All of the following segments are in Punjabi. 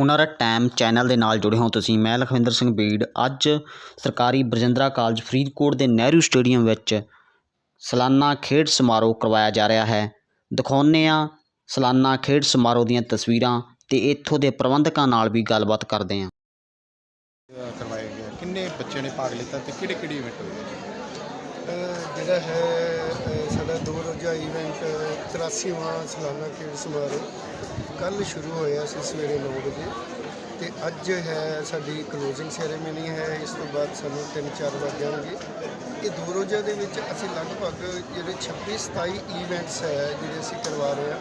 ਹੁਨਰ ਟਾਈਮ ਚੈਨਲ ਦੇ ਨਾਲ ਜੁੜੇ ਹੋ ਤੁਸੀਂ। ਮੈਂ ਲਖਵਿੰਦਰ ਸਿੰਘ ਬੀੜ। ਅੱਜ ਸਰਕਾਰੀ ਬਰਜਿੰਦਰਾ ਕਾਲਜ ਫਰੀਦਕੋਟ ਦੇ ਨਹਿਰੂ ਸਟੇਡੀਅਮ ਵਿੱਚ ਸਾਲਾਨਾ ਖੇਡ ਸਮਾਰੋਹ ਕਰਵਾਇਆ ਜਾ ਰਿਹਾ ਹੈ। ਦਿਖਾਉਂਦੇ ਹਾਂ ਸਾਲਾਨਾ ਖੇਡ ਸਮਾਰੋਹ ਦੀਆਂ ਤਸਵੀਰਾਂ ਤੇ ਇੱਥੋਂ ਦੇ ਪ੍ਰਬੰਧਕਾਂ ਨਾਲ ਵੀ ਗੱਲਬਾਤ ਕਰਦੇ ਹਾਂ। ਕਰਵਾਇਆ ਗਿਆ ਕਿੰਨੇ ਬੱਚਿਆਂ ਨੇ ਭਾਗ ਲਿੱਤਾ ਤੇ ਕਿਹੜੇ ਕਿਹੜੇ ਇਵੈਂਟ ਹੋਏ? ਜਿਹੜਾ ਹੈ ਸਾਡਾ ਦੋ ਰੋਜ਼ਾ ਇਵੈਂਟ 83ਵਾਂ ਸਾਲਾਨਾ ਖੇਡ ਸਮਾਰੋਹ ਕੱਲ ਸ਼ੁਰੂ ਹੋਇਆ ਸੀ ਸਵੇਰੇ 9 ਵਜੇ। ਤੇ ਅੱਜ ਹੈ ਸਾਡੀ ਕਲੋਜ਼ਿੰਗ ਸੈਰੇਮਨੀ ਹੈ, ਇਸ ਤੋਂ ਬਾਅਦ ਸਾਨੂੰ 3-4 ਵਜ ਜਾਣਗੇ। ਇਹ ਦੋ ਰੋਜ਼ਾ ਦੇ ਵਿੱਚ ਅਸੀਂ ਲਗਭਗ ਜਿਹੜੇ 26 27 ਇਵੈਂਟਸ ਹੈ, ਜਿਹੜੇ ਅਸੀਂ ਕਰਵਾ ਰਹੇ ਹਾਂ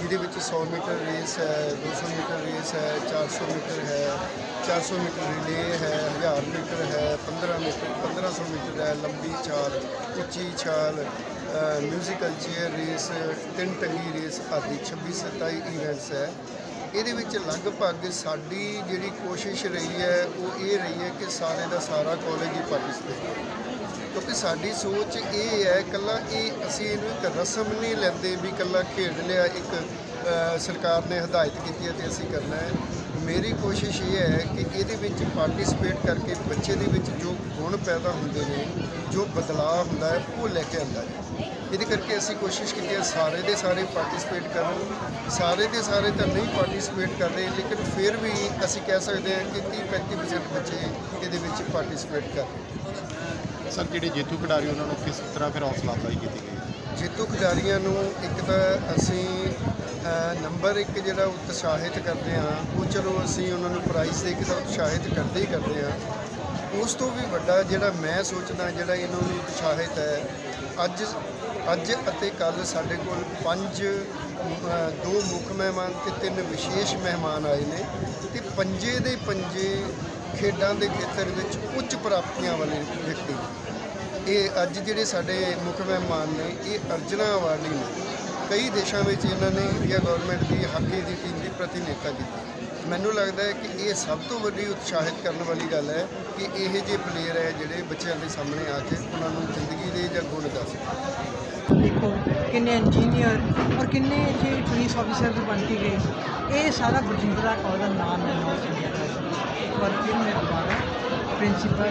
ਜਿਹਦੇ ਵਿੱਚ 100 ਮੀਟਰ ਰੇਸ ਹੈ 200 ਮੀਟਰ ਰੇਸ ਹੈ 400 ਮੀਟਰ ਹੈ 400 ਮੀਟਰ ਰਿਲੇ ਹੈ 1000 ਮੀਟਰ ਹੈ 15 ਮੀਟਰ 1500 ਮੀਟਰ ਹੈ, ਲੰਬੀ ਛਾਲ, ਉੱਚੀ ਛਾਲ ਮਿਊਜ਼ੀਕਲ ਚੇਅਰ ਰੇਸ ਤਿੰਨ ਟੰਗੀ ਰੇਸ ਆਦਿ 26 27 ਇਵੈਂਟਸ ਹੈ। ਇਹਦੇ ਵਿੱਚ ਲਗਭਗ ਸਾਡੀ ਜਿਹੜੀ ਕੋਸ਼ਿਸ਼ ਰਹੀ ਹੈ, ਉਹ ਇਹ ਰਹੀ ਹੈ ਕਿ ਸਾਰੇ ਦਾ ਸਾਰਾ ਕਾਲਜ ਹੀ ਪਾਰਟਿਸਿਪੇਟ ਕਰੇ ਕਿਉਂਕਿ ਸਾਡੀ ਸੋਚ ਇਹ ਹੈ ਕੱਲਾ ਇਹ ਅਸੀਂ ਇਹਨੂੰ ਇੱਕ ਰਸਮ ਨਹੀਂ ਲੈਂਦੇ ਵੀ ਕੱਲਾ ਖੇਡ ਲਿਆ, ਇੱਕ ਸਰਕਾਰ ਨੇ ਹਦਾਇਤ ਕੀਤੀ ਹੈ ਤੇ ਅਸੀਂ ਕਰਨਾ ਹੈ। ਮੇਰੀ ਕੋਸ਼ਿਸ਼ ਇਹ ਹੈ ਕਿ ਇਹਦੇ ਵਿੱਚ ਪਾਰਟਿਸਿਪੇਟ ਕਰਕੇ ਬੱਚੇ ਦੇ ਵਿੱਚ ਜੋ ਗੁਣ ਪੈਦਾ ਹੁੰਦੇ ਨੇ, ਜੋ ਬਦਲਾਅ ਹੁੰਦਾ ਹੈ, ਉਹ ਲੈ ਕੇ ਆਉਂਦਾ ਹੈ। ਇਹਦੇ ਕਰਕੇ ਅਸੀਂ ਕੋਸ਼ਿਸ਼ ਕੀਤੀ ਹੈ ਸਾਰੇ ਦੇ ਸਾਰੇ ਪਾਰਟਿਸਿਪੇਟ ਕਰਨ। ਸਾਰੇ ਦੇ ਸਾਰੇ ਤਾਂ ਨਹੀਂ ਪਾਰਟਿਸਿਪੇਟ ਕਰਦੇ ਲੇਕਿਨ ਫਿਰ ਵੀ ਅਸੀਂ ਕਹਿ ਸਕਦੇ ਹਾਂ ਕਿ 30-35% ਬੱਚੇ ਇਹਦੇ ਵਿੱਚ ਪਾਰਟਿਸਿਪੇਟ ਕਰ ਰਹੇ। ਸਰ ਜਿਹੜੇ ਜੇਤੂ ਖਿਡਾਰੀ ਉਹਨਾਂ ਨੂੰ ਕਿਸ ਤਰ੍ਹਾਂ ਫਿਰ ਹੌਸਲਾ ਅਫਜ਼ਾਈ ਕੀਤੀ ਗਈ? ਜੇਤੂ ਖਿਡਾਰੀਆਂ ਨੂੰ ਇੱਕ ਤਾਂ ਅਸੀਂ ਨੰਬਰ ਇੱਕ ਜਿਹੜਾ ਉਤਸ਼ਾਹਿਤ ਕਰਦੇ ਹਾਂ ਉਹ ਚਲੋ ਅਸੀਂ ਉਹਨਾਂ ਨੂੰ ਪ੍ਰਾਈਜ਼ ਦੇ ਕੇ ਤਾਂ ਉਤਸ਼ਾਹਿਤ ਕਰਦੇ ਹੀ ਕਰਦੇ ਹਾਂ। ਉਸ ਤੋਂ ਵੀ ਵੱਡਾ ਜਿਹੜਾ ਮੈਂ ਸੋਚਦਾ ਜਿਹੜਾ ਇਹਨਾਂ ਨੂੰ ਉਤਸ਼ਾਹਿਤ ਹੈ ਅੱਜ ਅੱਜ ਅਤੇ ਕੱਲ ਸਾਡੇ ਕੋਲ ਪੰਜ ਦੋ ਮੁੱਖ ਮਹਿਮਾਨ ਤੇ ਤਿੰਨ ਵਿਸ਼ੇਸ਼ ਮਹਿਮਾਨ ਆਏ ਨੇ ਤੇ ਪੰਜੇ ਦੇ ਪੰਜੇ ਖੇਡਾਂ ਦੇ ਖੇਤਰ ਵਿੱਚ ਉੱਚ ਪ੍ਰਾਪਤੀਆਂ ਵਾਲੇ ਵਿਅਕਤੀ ਇਹ ਅੱਜ ਜਿਹੜੇ ਸਾਡੇ ਮੁੱਖ ਮਹਿਮਾਨ ਨੇ, ਇਹ ਅਰਜਨਾ ਅਵਾਰਡੀ ਨੇ। ਕਈ ਦੇਸ਼ਾਂ ਵਿੱਚ ਇਹਨਾਂ ਨੇ ਇੰਡੀਆ ਗਵਰਨਮੈਂਟ ਦੀ ਹਾਕੀ ਦੀ ਟੀਮ ਦੀ ਪ੍ਰਤੀਨਿਧਤਾ ਕੀਤੀ। ਮੈਨੂੰ ਲੱਗਦਾ ਹੈ ਕਿ ਇਹ ਸਭ ਤੋਂ ਵੱਡੀ ਉਤਸ਼ਾਹਿਤ ਕਰਨ ਵਾਲੀ ਗੱਲ ਹੈ ਕਿ ਇਹ ਜਿਹੇ ਪਲੇਅਰ ਹੈ ਜਿਹੜੇ ਬੱਚਿਆਂ ਦੇ ਸਾਹਮਣੇ ਆ ਕੇ ਉਹਨਾਂ ਨੂੰ ਜ਼ਿੰਦਗੀ ਦੇ ਜਾਂ ਗੁਣ ਦੱਸ ਦੇਖੋ ਕਿੰਨੇ ਇੰਜੀਨੀਅਰ ਔਰ ਕਿੰਨੇ ਇੱਥੇ ਪੁਲਿਸ ਆਫੀਸਰ ਵੀ ਬਣ ਕੇ ਗਏ। ਇਹ ਸਾਰਾ ਬਰਜਿੰਦਰਾ ਕਾਲਜ ਦਾ ਨਾਮ ਹੈ ਨੌ ਇੰਡੀਆ ਦਾ ਇੱਕ ਵਾਰ ਫਿਰ ਮੈਂ ਦੁਬਾਰਾ ਪ੍ਰਿੰਸੀਪਲ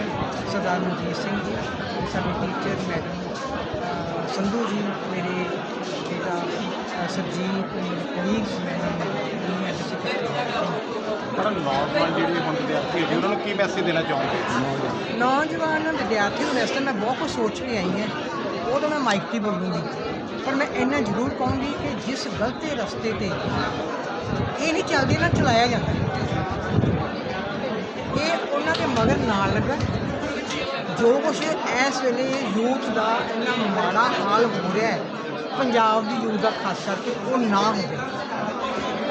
ਸਰਦਾਰ ਮਨਜੀਤ ਸਿੰਘ ਜੀ ਸਾਡੇ ਟੀਚਰ ਮੈਡਮ ਸੰਧੂ ਜੀ ਮੇਰੇ ਬੇਟਾ ਸਰਜੀਤ ਕੋਲੀਗਸ ਪਰ ਨੌਜਵਾਨ ਜਿਹੜੇ ਹੁਣ ਵਿਦਿਆਰਥੀ ਉਹਨਾਂ ਨੂੰ ਕੀ ਮੈਸੇਜ ਦੇਣਾ ਚਾਹੋਗੇ? ਨੌਜਵਾਨ ਵਿਦਿਆਰਥੀਆਂ ਵਾਸਤੇ ਮੈਂ ਬਹੁਤ ਕੁਝ ਸੋਚ ਕੇ ਆਈ ਹਾਂ। ਉਹ ਤਾਂ ਮੈਂ ਮਾਈਕ ਤੇ ਬੋਲੂੰਗੀ। ਪਰ ਮੈਂ ਇੰਨਾ ਜ਼ਰੂਰ ਕਹੂੰਗੀ ਕਿ ਜਿਸ ਗਲਤੇ ਰਸਤੇ ਤੇ ਇਹ ਨਹੀਂ ਚੱਲਦੇ ਨਾ ਚਲਾਇਆ ਜਾਂਦਾ। ਇਹ ਉਹਨਾਂ ਦੇ ਮਗਰ ਨਾਲ ਲੱਗਣ ਜੋ ਕੁਛ ਇਸ ਵੇਲੇ ਯੂਥ ਦਾ ਇੰਨਾ ਮਾੜਾ ਹਾਲ ਹੋ ਰਿਹਾ ਹੈ, ਪੰਜਾਬ ਦੀ ਯੂਥ ਦਾ ਖਾਸ ਕਰਕੇ ਉਹ ਨਾ ਹੋਵੇ।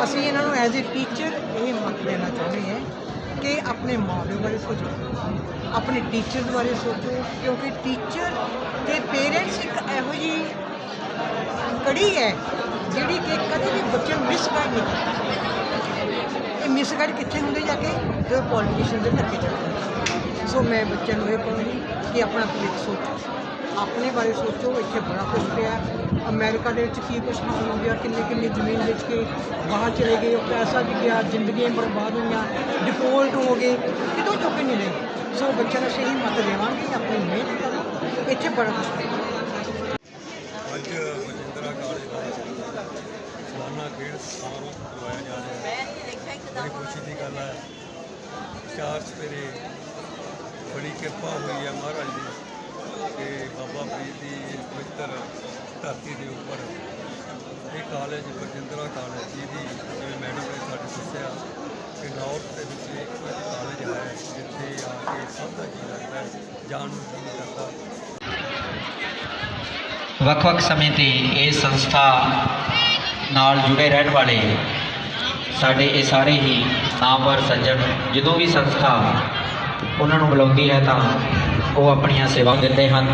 ਅਸੀਂ ਇਹਨਾਂ ਨੂੰ ਐਜ਼ ਅ ਟੀਚਰ ਇਹ ਮਤ ਦੇਣਾ ਚਾਹੁੰਦੇ ਹਾਂ ਕਿ ਆਪਣੇ ਮਾਪਿਆਂ ਬਾਰੇ ਸੋਚੋ, ਆਪਣੇ ਟੀਚਰ ਬਾਰੇ ਸੋਚੋ, ਕਿਉਂਕਿ ਟੀਚਰ ਤੇ ਪੇਰੈਂਟਸ ਇੱਕ ਇਹੋ ਜਿਹੀ ਕੜੀ ਹੈ ਜਿਹੜੀ ਕਿ ਕਦੇ ਵੀ ਬੱਚੇ ਨੂੰ ਮਿਸਗਾਈਡ ਨਹੀਂ ਕਰਦੀ ਇਹ ਮਿਸਗਾਈਡ ਕਿੱਥੇ ਹੁੰਦੇ ਜਾ ਕੇ? ਜਦੋਂ ਪੋਲੀਟੀਸ਼ੀਅਨ ਦੇ ਧੱਕੇ ਚੱਲਦੇ ਸੋ ਮੈਂ ਬੱਚਿਆਂ ਨੂੰ ਇਹ ਕਹੂੰਗੀ ਕਿ ਆਪਣਾ ਭਵਿੱਖ ਸੋਚੋ। ਆਪਣੇ ਬਾਰੇ ਸੋਚੋ, ਇੱਥੇ ਬੜਾ ਕੁਝ ਪਿਆ। ਅਮਰੀਕਾ ਦੇ ਵਿੱਚ ਕੀ ਕੁਝ ਹਾਲ ਹੋ ਗਿਆ ਕਿੰਨੇ ਕਿੰਨੇ ਜ਼ਮੀਨ ਵੇਚ ਕੇ ਬਾਹਰ ਚਲੇ ਗਏ, ਉਹ ਪੈਸਾ ਵੀ ਗਿਆ, ਜ਼ਿੰਦਗੀਆਂ ਬਰਬਾਦ ਹੋਈਆਂ ਡਿਫੋਲਟ ਹੋ ਗਏ, ਕਿਤੋਂ ਚੁੱਕੇ ਨਹੀਂ ਰਹੇ। ਸੋ ਬੱਚਿਆਂ ਨੂੰ ਸਹੀ ਮਤ ਦੇਵਾਂਗੇ ਆਪਣੀ ਮਿਹਨਤ ਕਰੋ, ਇੱਥੇ ਬੜਾ ਕੁਝ ਪਿਆ। ਅੱਜ ਬਜਿੰਦਰਾ ਕਾਲਜ ਦਾ ਸਾਲਾਨਾ ਖੇਡ ਸਮਾਰੋਹ ਕਰਵਾਇਆ ਜਾ ਰਿਹਾ ਹੈ। ਬੜੀ ਖੁਸ਼ੀ ਦੀ ਗੱਲ ਹੈ। ਚਾਰ ਸਵੇਰੇ ਬੜੀ ਕਿਰਪਾ ਹੋਈ ਹੈ ਮਹਾਰਾਜ ਦੀ ਕਿ ਬਾਬਾ ਫਰੀਦ ਦੀ ਇਸ ਪਵਿੱਤਰ ਧਰਤੀ ਦੇ ਉੱਪਰ ਇਹ ਕਾਲਜ ਬਜਿੰਦਰਾ ਕਾਲਜ ਜਿਹਦੀ ਜਿਵੇਂ ਮੈਡਮ ਨੇ ਸਾਡੇ ਦੱਸਿਆ ਕਿ ਨਾਰਥ ਦੇ ਵਿੱਚ ਇੱਕ ਕਾਲਜ ਹੈ ਜਿੱਥੇ ਆ ਕੇ ਸਭ ਦਾ ਜੀ ਲੱਗਦਾ ਹੈ, ਜਾਣ ਨੂੰ ਜੀ ਨਹੀਂ ਕਰਦਾ। ਵੱਖ-ਵੱਖ ਸਮੇਂ ਤੇ ਇਹ ਸੰਸਥਾ ਨਾਲ ਜੁੜੇ ਰਹਿਣ ਵਾਲੇ ਸਾਡੇ ਇਹ ਸਾਰੇ ਹੀ ਨਾਮਵਰ ਸੱਜਣ, ਜਦੋਂ ਵੀ ਸੰਸਥਾ ਉਹਨਾਂ ਨੂੰ ਬੁਲਾਉਂਦੀ ਹੈ ਤਾਂ ਉਹ ਆਪਣੀਆਂ ਸੇਵਾ ਦਿੰਦੇ ਹਨ।